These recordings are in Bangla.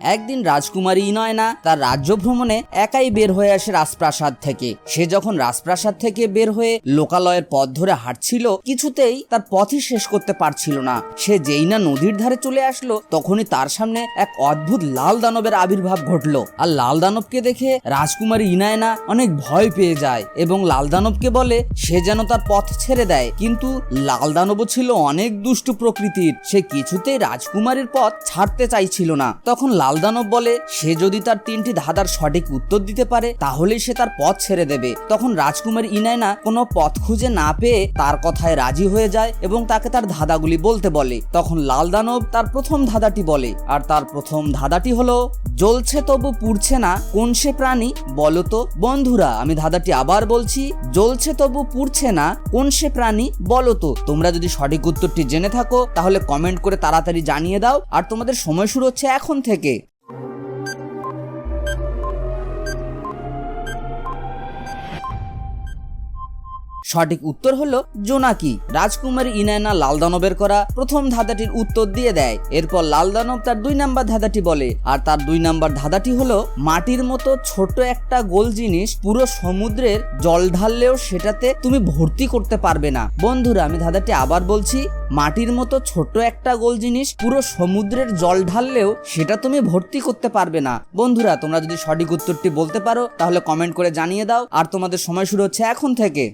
একদিন রাজকুমারী ইনয়না তার রাজ্য ভ্রমণে একাই বের হয়ে আসে রাজপ্রাসাদ থেকে। সে যখন রাজপ্রাসাদ থেকে বের হয়ে লোকালয়ের পথ ধরে হাঁটছিল, কিছুতেই তার পথই শেষ করতে পারছিল না। সে যেই না নদীর ধারে চলে আসলো, তখনই তার সামনে এক অদ্ভুত লাল দানবের আবির্ভাব ঘটলো। আর লাল দানবকে দেখে রাজকুমারী ইনায়না অনেক ভয় পেয়ে যায় এবং লাল দানবকে বলে, সে যেন তার পথ ছেড়ে দেয়। কিন্তু লাল দানবও ছিল অনেক দুষ্টু প্রকৃতির। সে কিছুতেই রাজকুমারীর পথ ছাড়তে চাইছিল না। তখন লাল দানব বলে, সে যদি তার তিনটি ধাঁধার সঠিক উত্তর দিতে পারে, তাহলেই সে তার পথ ছেড়ে দেবে। তখন রাজকুমারী ইনায়না কোনো পথ খুঁজে না পেয়ে তার কথায় রাজি হয়ে যায় এবং তাকে তার ধাঁধাগুলি বলতে বলে। তখন লাল দানব তার প্রথম ধাঁধাটি বলে, আর তার প্রথম ধাঁধাটি হলো, জ্বলছে তবু পুড়ছে না, কোন সে প্রাণী? বলো তো, বন্ধুরা, আমি ধাঁধাটি আবার বলছি, জ্বলছে তবু পুড়ছে না, কোন সে প্রাণী? বলো তো, তোমরা যদি সঠিক উত্তরটি জেনে থাকো, তাহলে কমেন্ট করে তাড়াতাড়ি জানিয়ে দাও, আর তোমাদের সময় শুরু হচ্ছে এখন থেকে। সঠিক উত্তর হলো জোনাকি। রাজকুমারী ইনায়না লাল দানবের করা প্রথম ধাঁধাটির উত্তর দিয়ে দেয়। এরপর লাল দানব তার দুই নাম্বার ধাঁধাটি বলে। আর তার দুই নাম্বার ধাঁধাটি হলো মাটির মতো ছোট একটা গোল জিনিস পুরো সমুদ্রের জল ঢাললেও সেটাতে তুমি ভর্তি করতে পারবে না। বন্ধুরা, আমি ধাঁধাটি আবার বলছি, মাটির মতো ছোট একটা গোল জিনিস পুরো সমুদ্রের জল ঢাললেও সেটা তুমি ভর্তি করতে পারবে না। বন্ধুরা, তোমরা যদি সঠিক উত্তরটি বলতে পারো, তাহলে কমেন্ট করে জানিয়ে দাও। আর তোমাদের সময় শুরু হচ্ছে এখন থেকে।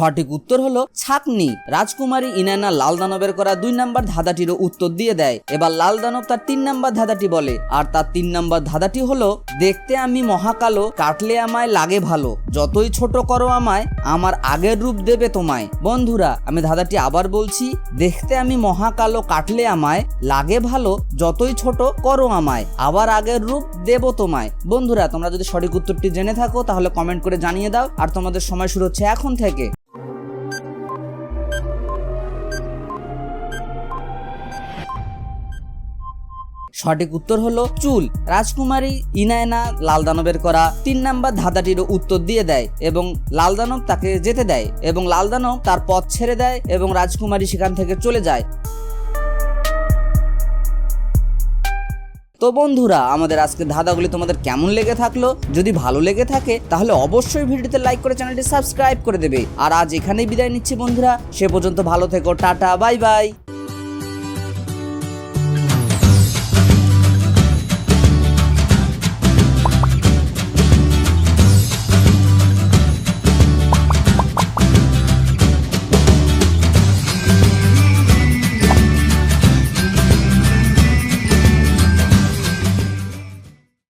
সঠিক উত্তর হলো ছাকনি রাজকুমারী ইনায়না লাল দানবের করা দুই নাম্বার ধাঁধাটিরও উত্তর দিয়ে দেয়। এবার লাল দানব তার তিন নাম্বার ধাঁধাটি বলে। আর তার তিন নাম্বার ধাঁধাটি হলো, দেখতে আমি মহাকালো, কাটলে আমায় লাগে ভালো। যতই ছোট করো আমায়, আমার আগের রূপ দেবে তোমায়। বন্ধুরা, আমি ধাঁধাটি আবার বলছি, দেখতে আমি মহাকালো, কাটলে আমায় লাগে ভালো। যতই ছোট করো আমায়, আবার আগের রূপ দেব তোমায়। বন্ধুরা, তোমরা যদি সঠিক উত্তরটি জেনে থাকো, তাহলে কমেন্ট করে জানিয়ে দাও। আর তোমাদের সময় শুরু হচ্ছে এখন থেকে। সঠিক উত্তর হলো চুল। রাজকুমারী ইনায়না লাল দানবের করা তিন নাম্বার ধাঁধাটিরও উত্তর দিয়ে দেয় এবং লাল দানব তাকে যেতে দেয় এবং লাল দানব তার পথ ছেড়ে দেয় এবং রাজকুমারী সেখান থেকে চলে যায়। তো বন্ধুরা, আমাদের আজকের ধাঁধাগুলি তোমাদের কেমন লেগে থাকল? যদি ভালো লেগে থাকে, তাহলে অবশ্যই ভিডিওতে লাইক করে চ্যানেলটি সাবস্ক্রাইব করে দেবে। আর আজ এখানেই বিদায় নিচ্ছি বন্ধুরা। সে পর্যন্ত ভালো থেকো, টাটা বাই বাই